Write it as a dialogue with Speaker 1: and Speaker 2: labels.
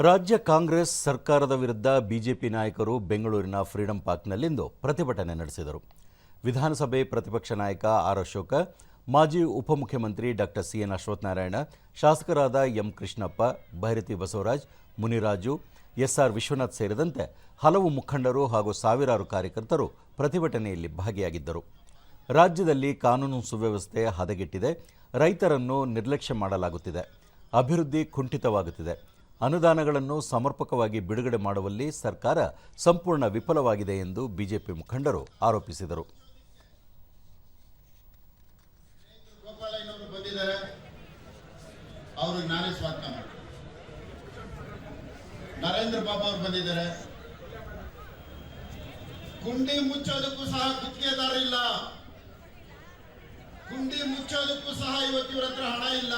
Speaker 1: ರಾಜ್ಯ ಕಾಂಗ್ರೆಸ್ ಸರ್ಕಾರದ ವಿರುದ್ಧ ಬಿಜೆಪಿ ನಾಯಕರು ಬೆಂಗಳೂರಿನ ಫ್ರೀಡಂ ಪಾರ್ಕ್ನಲ್ಲಿಂದು ಪ್ರತಿಭಟನೆ ನಡೆಸಿದರು. ವಿಧಾನಸಭೆ ಪ್ರತಿಪಕ್ಷ ನಾಯಕ ಆರ್ ಅಶೋಕ, ಮಾಜಿ ಉಪಮುಖ್ಯಮಂತ್ರಿ ಡಾಕ್ಟರ್ ಸಿ ಎನ್ ಅಶ್ವತ್ಥನಾರಾಯಣ, ಶಾಸಕರಾದ ಎಂ ಕೃಷ್ಣಪ್ಪ, ಭೈರತಿ ಬಸವರಾಜ್, ಮುನಿರಾಜು ಎಸ್ಆರ್ ವಿಶ್ವನಾಥ್ ಸೇರಿದಂತೆ ಹಲವು ಮುಖಂಡರು ಹಾಗೂ ಸಾವಿರಾರು ಕಾರ್ಯಕರ್ತರು ಪ್ರತಿಭಟನೆಯಲ್ಲಿ ಭಾಗಿಯಾಗಿದ್ದರು. ರಾಜ್ಯದಲ್ಲಿ ಕಾನೂನು ಸುವ್ಯವಸ್ಥೆ ಹದಗೆಟ್ಟಿದೆ. ರೈತರನ್ನು ನಿರ್ಲಕ್ಷ್ಯ ಮಾಡಲಾಗುತ್ತಿದೆ. ಅಭಿವೃದ್ಧಿ ಕುಂಠಿತವಾಗುತ್ತಿದೆ. ಅನುದಾನಗಳನ್ನು ಸಮರ್ಪಕವಾಗಿ ಬಿಡುಗಡೆ ಮಾಡುವಲ್ಲಿ ಸರ್ಕಾರ ಸಂಪೂರ್ಣ ವಿಫಲವಾಗಿದೆ ಎಂದು ಬಿಜೆಪಿ ಮುಖಂಡರು ಆರೋಪಿಸಿದರು.
Speaker 2: ನರೇಂದ್ರ ಬಾಬು ಅವರು ಬಂದಿದ್ದಾರೆ. ಗುಂಡಿ ಮುಚ್ಚೋದಕ್ಕೂ ಸಹ ಗುತ್ತಿಗೆದಾರ ಇಲ್ಲ. ಗುಂಡಿ ಮುಚ್ಚೋದಕ್ಕೂ ಸಹ ಇವತ್ತು ಇವ್ರ ಹತ್ರ ಹಣ ಇಲ್ಲ.